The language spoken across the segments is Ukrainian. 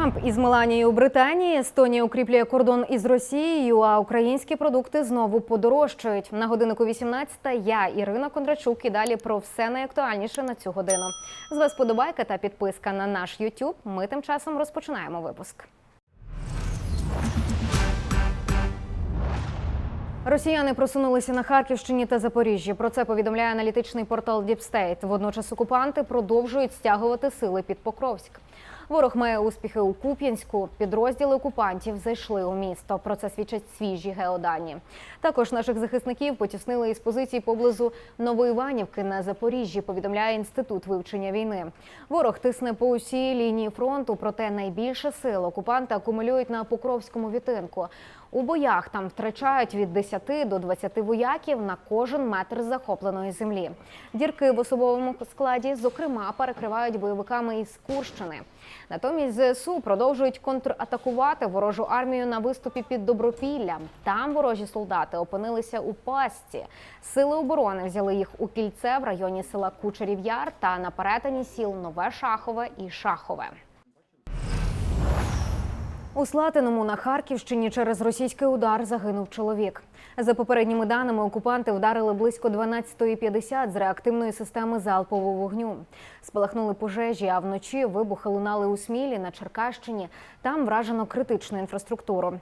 Трамп із Меланією у Британії. Естонія укріплює кордон із Росією, а українські продукти знову подорожчають. На годиннику 18 я, Ірина Кондрачук, і далі про все найактуальніше на цю годину. З вас подобайка та підписка на наш YouTube. Ми тим часом розпочинаємо випуск. Росіяни просунулися на Харківщині та Запоріжжі. Про це повідомляє аналітичний портал State. Водночас окупанти продовжують стягувати сили під Покровськ. Ворог має успіхи у Куп'янську. Підрозділи окупантів зайшли у місто. Про це свідчать свіжі геодані. Також наших захисників потіснили із позицій поблизу Новоіванівки на Запоріжжі. Повідомляє інститут вивчення війни. Ворог тисне по усій лінії фронту, проте найбільше сил окупанти акумулюють на Покровському відтинку. У боях там втрачають від 10 до 20 вояків на кожен метр захопленої землі. Дірки в особовому складі, зокрема, перекривають бойовиками із Курщини. Натомість ЗСУ продовжують контратакувати ворожу армію на виступі під Добропіллям. Там ворожі солдати опинилися у пастці. Сили оборони взяли їх у кільце в районі села Кучерів'яр та на перетині сіл Нове Шахове і Шахове. У Слатиному на Харківщині через російський удар загинув чоловік. За попередніми даними, окупанти вдарили близько 12.50 з реактивної системи залпового вогню. Спалахнули пожежі, а вночі вибухи лунали у Смілі на Черкащині. Там вражено критичну інфраструктуру.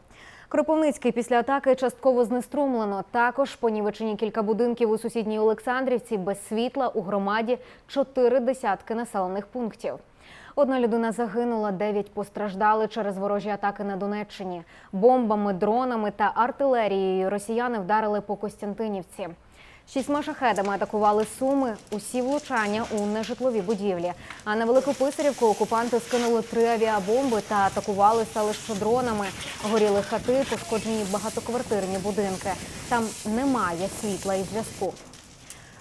Кропивницький після атаки частково знеструмлено. Також понівечені кілька будинків у сусідній Олександрівці без світла у громаді чотири десятки населених пунктів. Одна людина загинула, дев'ять постраждали через ворожі атаки на Донеччині. Бомбами, дронами та артилерією росіяни вдарили по Костянтинівці. Шістьма шахедами атакували суми. Усі влучання у нежитлові будівлі. А на Велику Писарівку окупанти скинули три авіабомби та атакували селище дронами. Горіли хати, пошкоджені багатоквартирні будинки. Там немає світла і зв'язку.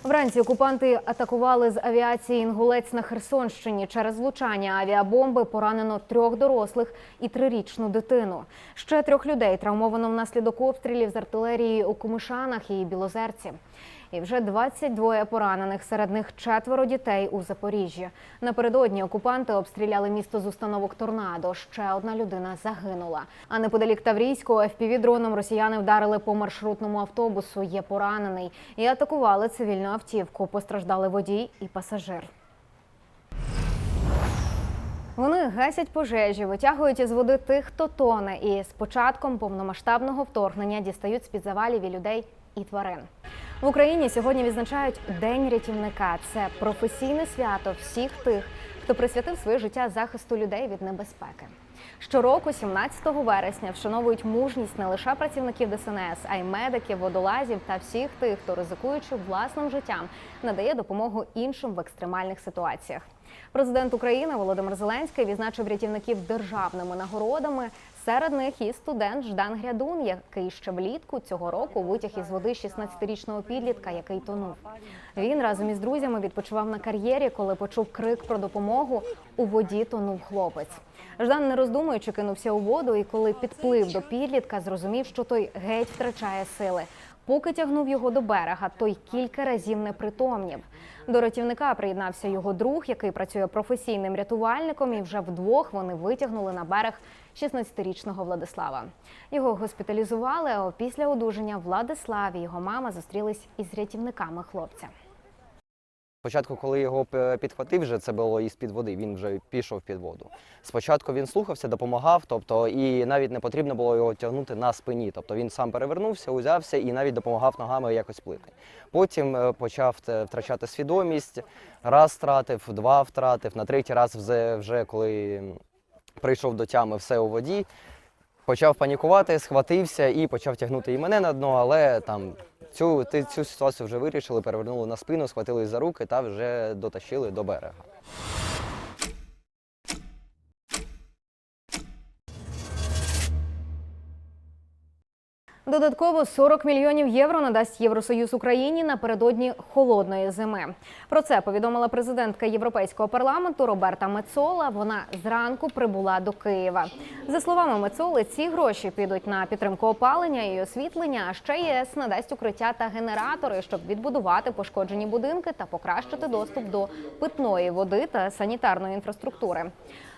Вранці окупанти атакували з авіації Інгулець на Херсонщині. Через влучання авіабомби поранено трьох дорослих і трирічну дитину. Ще трьох людей травмовано внаслідок обстрілів з артилерії у Кумишанах і Білозерці. І вже 22 поранених, серед них четверо дітей у Запоріжжі. Напередодні окупанти обстріляли місто з установок торнадо. Ще одна людина загинула. А неподалік Таврійського FPV-дроном росіяни вдарили по маршрутному автобусу. Є поранений і атакували цивільну автівку. Постраждали водій і пасажир. Вони гасять пожежі, витягують із води тих, хто тоне, і з початком повномасштабного вторгнення дістають з під завалів і людей і тварин. В Україні сьогодні відзначають День рятівника. Це професійне свято всіх тих, хто присвятив своє життя захисту людей від небезпеки. Щороку, 17 вересня, вшановують мужність не лише працівників ДСНС, а й медиків, водолазів та всіх тих, хто ризикуючи власним життям, надає допомогу іншим в екстремальних ситуаціях. Президент України Володимир Зеленський відзначив рятівників державними нагородами. Серед них і студент Ждан Грядун, який ще влітку цього року витяг із води 16-річного підлітка, який тонув. Він разом із друзями відпочивав на кар'єрі, коли почув крик про допомогу. У воді тонув хлопець. Ждан, не роздумуючи, кинувся у воду, і коли підплив до підлітка, зрозумів, що той геть втрачає сили. Поки тягнув його до берега, той кілька разів не притомнів. До рятівника приєднався його друг, який працює професійним рятувальником, і вже вдвох вони витягнули на берег 16-річного Владислава. Його госпіталізували. А після одужання Владислав і його мама зустрілись із рятівниками хлопця. Спочатку, коли його підхватив, вже це було із під води. Він вже пішов під воду. Спочатку він слухався, допомагав, тобто і навіть не потрібно було його тягнути на спині. Тобто він сам перевернувся, узявся і навіть допомагав ногами якось плити. Потім е, почав втрачати свідомість. Раз втратив, два втратив, на третій раз вже, вже коли прийшов до тями все у воді. Почав панікувати, схватився і почав тягнути і мене на дно, але там цю, ти- цю ситуацію вже вирішили, перевернули на спину, схватили за руки та вже дотащили до берега. Додатково 40 мільйонів євро надасть Євросоюз Україні напередодні холодної зими. Про це повідомила президентка Європейського парламенту Роберта Мецола. Вона зранку прибула до Києва. За словами Мецоли, ці гроші підуть на підтримку опалення і освітлення. А ще ЄС надасть укриття та генератори, щоб відбудувати пошкоджені будинки та покращити доступ до питної води та санітарної інфраструктури.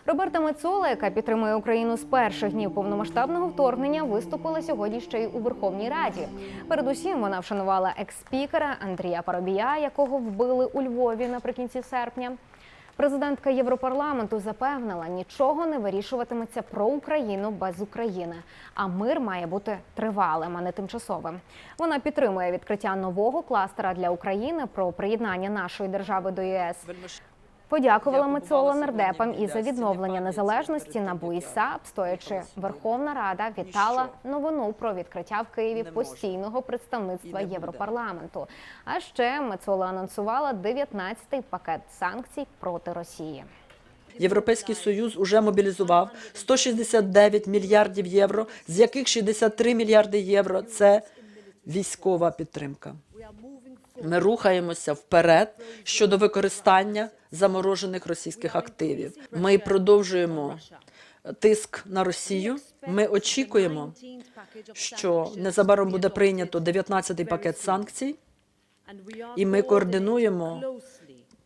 Роберта Мецола, яка підтримує Україну з перших днів повномасштабного вторгнення, виступила сьогодні ще й у Верховній Раді. Передусім вона вшанувала екс-спікера Андрія Парубія, якого вбили у Львові наприкінці серпня. Президентка Європарламенту запевнила, нічого не вирішуватиметься про Україну без України. А мир має бути тривалим, а не тимчасовим. Вона підтримує відкриття нового кластера для України про приєднання нашої держави до ЄС. Подякувала Мецола нардепам і за відновлення незалежності НАБУ і САП, стоячи Верховна Рада вітала новину про відкриття в Києві постійного представництва Європарламенту. А ще Мецола анонсувала 19-й пакет санкцій проти Росії. Європейський союз уже мобілізував 169 мільярдів євро, з яких 63 мільярди євро це військова підтримка. Ми рухаємося вперед щодо використання заморожених російських активів. Ми продовжуємо тиск на Росію. Ми очікуємо, що незабаром буде прийнято 19-й пакет санкцій, і ми координуємо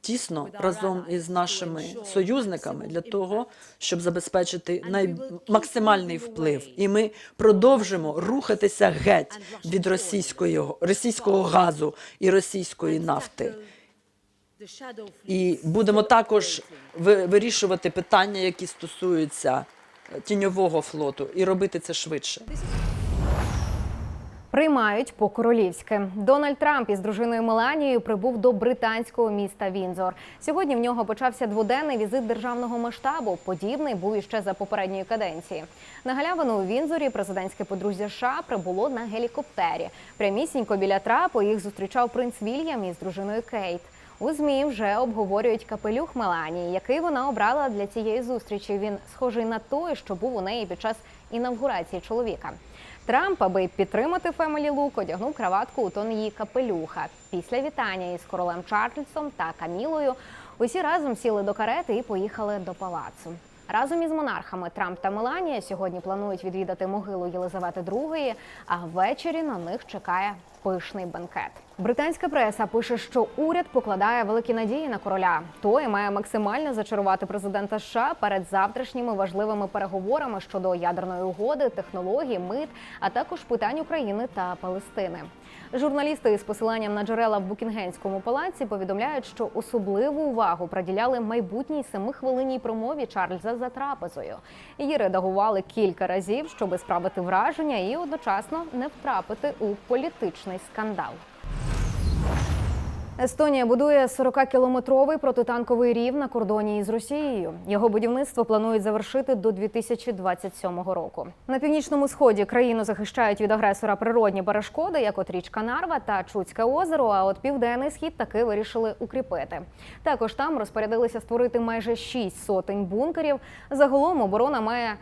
тісно разом із нашими союзниками для того, щоб забезпечити най... максимальний вплив. І ми продовжимо рухатися геть від російської російського газу і російської нафти. І будемо також ви- вирішувати питання, які стосуються е, тіньового флоту, і робити це швидше. Приймають по королівськи. Дональд Трамп із дружиною Меланією прибув до британського міста Вінзор. Сьогодні в нього почався дводенний візит державного масштабу. Подібний був іще за попередньої каденції. На галявину у Вінзорі президентське подружжя США прибуло на гелікоптері. Прямісінько біля трапу їх зустрічав принц Вільям із дружиною Кейт. У змі вже обговорюють капелюх Меланії, який вона обрала для цієї зустрічі. Він схожий на той, що був у неї під час інавгурації чоловіка. Трамп, аби підтримати Фемелі Лук, одягнув краватку у тон її капелюха. Після вітання із королем Чарльзом та Камілою усі разом сіли до карети і поїхали до палацу. Разом із монархами Трамп та Меланія сьогодні планують відвідати могилу Єлизавети II, а ввечері на них чекає пишний бенкет. Британська преса пише, що уряд покладає великі надії на короля. Той має максимально зачарувати президента США перед завтрашніми важливими переговорами щодо ядерної угоди, технологій, мит, а також питань України та Палестини. Журналісти із посиланням на джерела в Букінгенському палаці повідомляють, що особливу увагу приділяли майбутній семихвилинній промові Чарльза за трапезою. Її редагували кілька разів, щоби справити враження і одночасно не втрапити у політичний скандал. Естонія будує 40-кілометровий протитанковий рів на кордоні із Росією. Його будівництво планують завершити до 2027 року. На північному сході країну захищають від агресора природні перешкоди, як от річка Нарва та Чуцьке озеро. А от південний схід таки вирішили укріпити. Також там розпорядилися створити майже 6 сотень бункерів. Загалом оборона має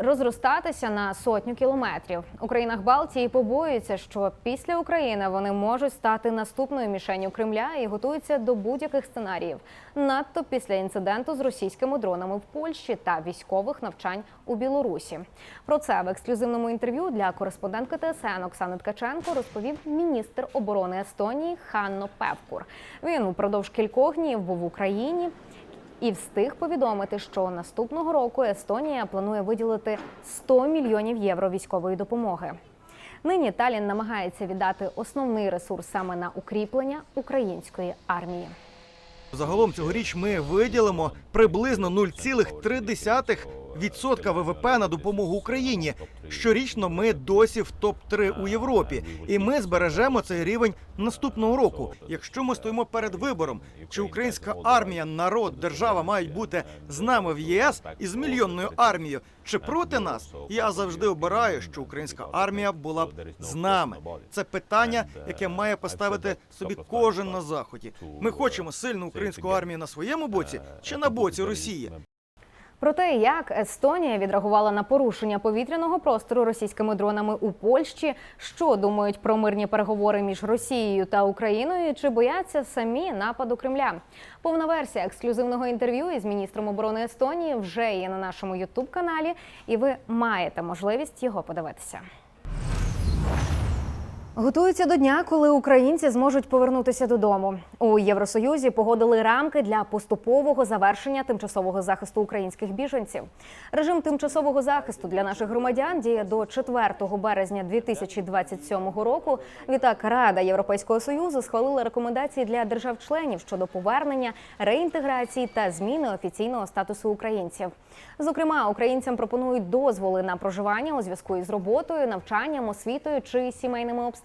розростатися на сотню кілометрів. У країнах Балтії побоюються, що після України вони можуть стати наступною мішенню Кремля і готуються до будь-яких сценаріїв. Надто після інциденту з російськими дронами в Польщі та військових навчань у Білорусі. Про це в ексклюзивному інтерв'ю для кореспондентки ТСН Оксани Ткаченко розповів міністр оборони Естонії Ханно Певкур. Він упродовж кількох днів був в Україні і встиг повідомити, що наступного року Естонія планує виділити 100 мільйонів євро військової допомоги. Нині Талін намагається віддати основний ресурс саме на укріплення української армії. Загалом цьогоріч ми виділимо приблизно 0,3% ВВП на допомогу Україні. Щорічно ми досі в топ 3 у Європі, і ми збережемо цей рівень наступного року. Якщо ми стоїмо перед вибором, чи українська армія, народ, держава мають бути з нами в ЄС із мільйонною армією, чи проти нас, я завжди обираю, що українська армія була б з нами. Це питання, яке має поставити собі кожен на заході. Ми хочемо сильну українську армію на своєму боці чи на боці Росії. Про те, як Естонія відреагувала на порушення повітряного простору російськими дронами у Польщі, що думають про мирні переговори між Росією та Україною, чи бояться самі нападу Кремля. Повна версія ексклюзивного інтерв'ю із міністром оборони Естонії вже є на нашому Ютуб каналі, і ви маєте можливість його подивитися. Готуються до дня, коли українці зможуть повернутися додому. У Євросоюзі погодили рамки для поступового завершення тимчасового захисту українських біженців. Режим тимчасового захисту для наших громадян діє до 4 березня 2027 року. Відтак Рада Європейського союзу схвалила рекомендації для держав-членів щодо повернення, реінтеграції та зміни офіційного статусу українців. Зокрема, українцям пропонують дозволи на проживання у зв'язку із роботою, навчанням, освітою чи сімейними обставинами.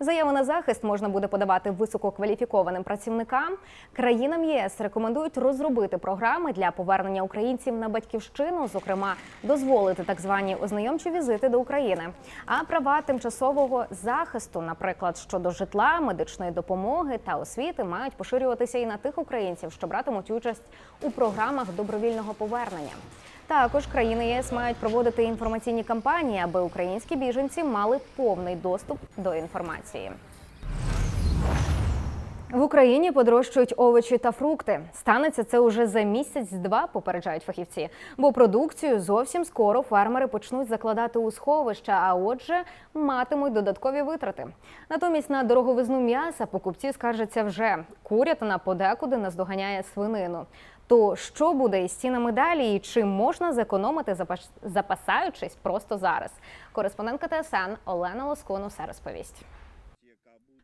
Заяви на захист можна буде подавати висококваліфікованим працівникам. Країнам ЄС рекомендують розробити програми для повернення українців на батьківщину, зокрема, дозволити так звані ознайомчі візити до України. А права тимчасового захисту, наприклад, щодо житла, медичної допомоги та освіти, мають поширюватися і на тих українців, що братимуть участь у програмах добровільного повернення. Також країни ЄС мають проводити інформаційні кампанії, аби українські біженці мали повний доступ до інформації. В Україні подорожчують овочі та фрукти. Станеться це уже за місяць-два, попереджають фахівці. Бо продукцію зовсім скоро фермери почнуть закладати у сховища, а отже, матимуть додаткові витрати. Натомість на дороговизну м'яса покупці скаржаться вже. Курятина подекуди наздоганяє свинину. То що буде із цінами далі, і чи можна зекономити, запас- запасаючись просто зараз? Кореспондентка ТСН Олена Лоскун усе розповість.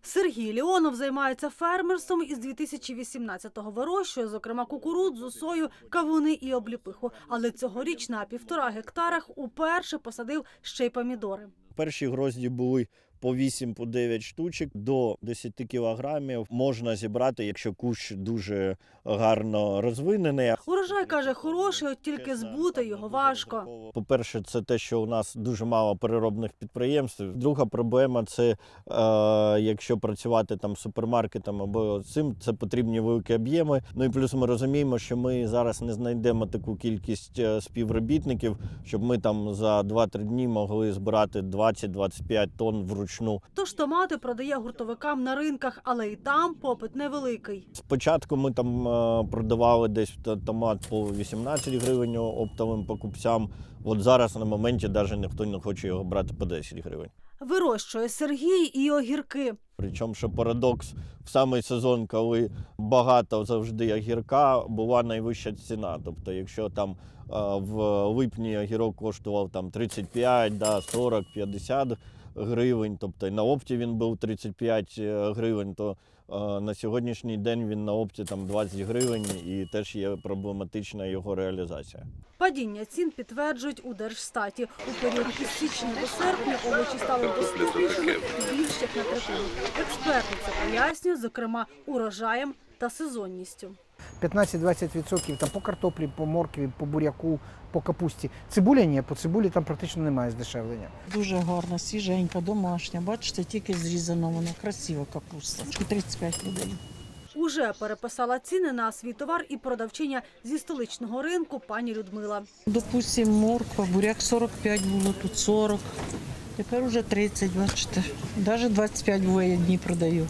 Сергій Леонов займається фермерством із 2018-го. Вирощує, зокрема, кукурудзу, сою, кавуни і обліпиху. Але цьогоріч на півтора гектарах уперше посадив ще й помідори. Перші грозді були по 8 по 9 штучок до 10 кілограмів можна зібрати, якщо кущ дуже гарно розвинений. Урожай каже, хороший, от тільки збути його важко. По-перше, це те, що у нас дуже мало переробних підприємств. Друга проблема це е, якщо працювати там супермаркетом або цим, це потрібні великі об'єми. Ну і плюс ми розуміємо, що ми зараз не знайдемо таку кількість е, співробітників, щоб ми там за 2-3 дні могли збирати 20-25 тонн вручну. Тож томати продає гуртовикам на ринках, але і там попит невеликий. Спочатку ми там е, продавали десь томат по 18 гривень оптовим покупцям. От зараз на моменті навіть ніхто не хоче його брати по 10 гривень. Вирощує Сергій і огірки. Причому, що парадокс в самий сезон, коли багато завжди огірка, була найвища ціна. Тобто, якщо там е, в липні огірок коштував там 35, да, 40, 50 гривень, тобто на опті він був 35 гривень, то е, на сьогоднішній день він на опті там 20 гривень і теж є проблематична його реалізація. Падіння цін підтверджують у Держстаті. У період із січня до серпня овочі стали доступнішими більш як на третину. Експерти це пояснюють, зокрема, урожаєм та сезонністю. 15-20% там по картоплі, по моркві, по буряку, по капусті. Цибуля ні, по цибулі там практично немає здешевлення. Дуже гарна, свіженька, домашня. Бачите, тільки зрізана вона, красива капуста. 35 людей. Уже переписала ціни на свій товар і продавчиня зі столичного ринку пані Людмила. Допустим, морква, буряк 45 було, тут 40. Тепер уже 30, бачите. Навіть 25 буває дні продаю.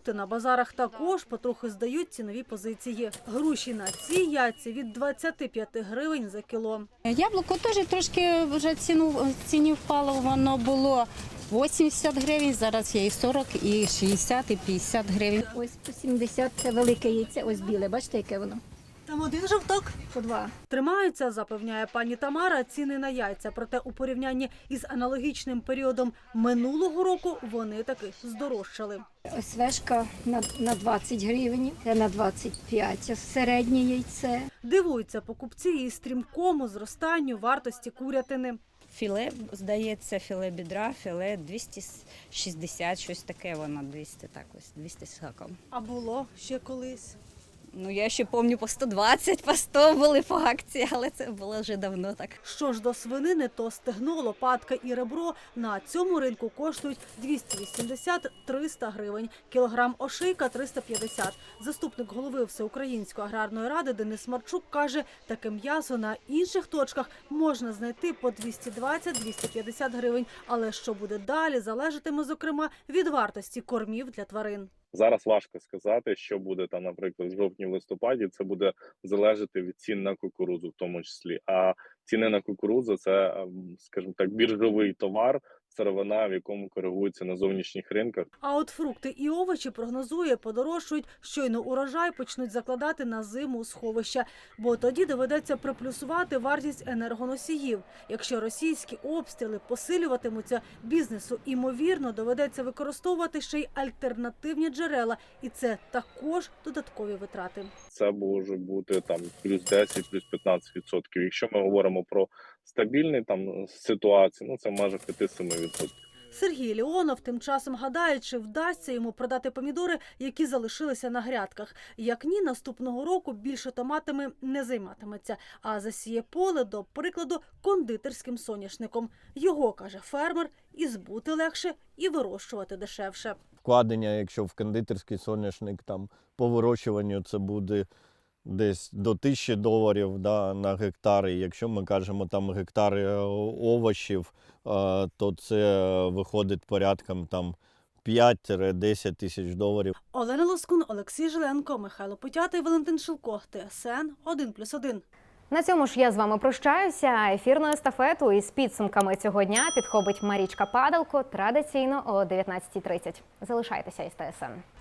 Фрукти на базарах також потрохи здають цінові позиції. Груші на ці яйця від 25 гривень за кіло. Яблуко теж трошки вже ціну ціні впало. Воно було 80 гривень. Зараз є і 40, і 60, і 50 гривень. Ось по 70 це велике яйце, ось біле. Бачите, яке воно? Там один жовток. По два. Тримаються, запевняє пані Тамара, ціни на яйця. Проте у порівнянні із аналогічним періодом минулого року вони таки здорожчали. Ось вешка на, на 20 гривень, це на 25, середнє яйце. Дивуються покупці і стрімкому зростанню вартості курятини. Філе, здається, філе бідра, філе 260, щось таке воно 200, так ось, 200 з гаком. А було ще колись. Ну, я ще пам'ятаю, по 120, по 100 були по акції, але це було вже давно так. Що ж до свинини, то стегно, лопатка і ребро на цьому ринку коштують 280-300 гривень. Кілограм ошийка 350. Заступник голови Всеукраїнської аграрної ради Денис Марчук каже, таке м'ясо на інших точках можна знайти по 220-250 гривень. Але що буде далі, залежатиме зокрема від вартості кормів для тварин. Зараз важко сказати, що буде там, наприклад, в жовтні в листопаді. Це буде залежати від цін на кукурудзу, в тому числі. А ціни на кукурудзу це, ем, скажімо так, біржовий товар, сировина, в якому коригується на зовнішніх ринках. А от фрукти і овочі прогнозує подорожчують. Щойно урожай почнуть закладати на зиму сховища, бо тоді доведеться приплюсувати вартість енергоносіїв. Якщо російські обстріли посилюватимуться, бізнесу імовірно доведеться використовувати ще й альтернативні джерела, і це також додаткові витрати. Це може бути там плюс 10, плюс 15 відсотків. Якщо ми говоримо про стабільні там ситуації, ну це майже 5-7 відсотків. Сергій Леонов тим часом гадає, чи вдасться йому продати помідори, які залишилися на грядках. Як ні, наступного року більше томатами не займатиметься, а засіє поле, до прикладу, кондитерським соняшником. Його каже фермер, і збути легше, і вирощувати дешевше. Вкладення, якщо в кондитерський соняшник там по вирощуванню це буде десь до тисячі доларів да, на гектар. І якщо ми кажемо там гектари е, овочів, е, то це виходить порядком там 5-10 тисяч доларів. Олена Лоскун, Олексій Жиленко, Михайло Потятий, Валентин Шилко, ТСН 1+,1. На цьому ж я з вами прощаюся. Ефірну естафету із підсумками цього дня підхопить Марічка Падалко традиційно о 19.30. Залишайтеся із ТСН.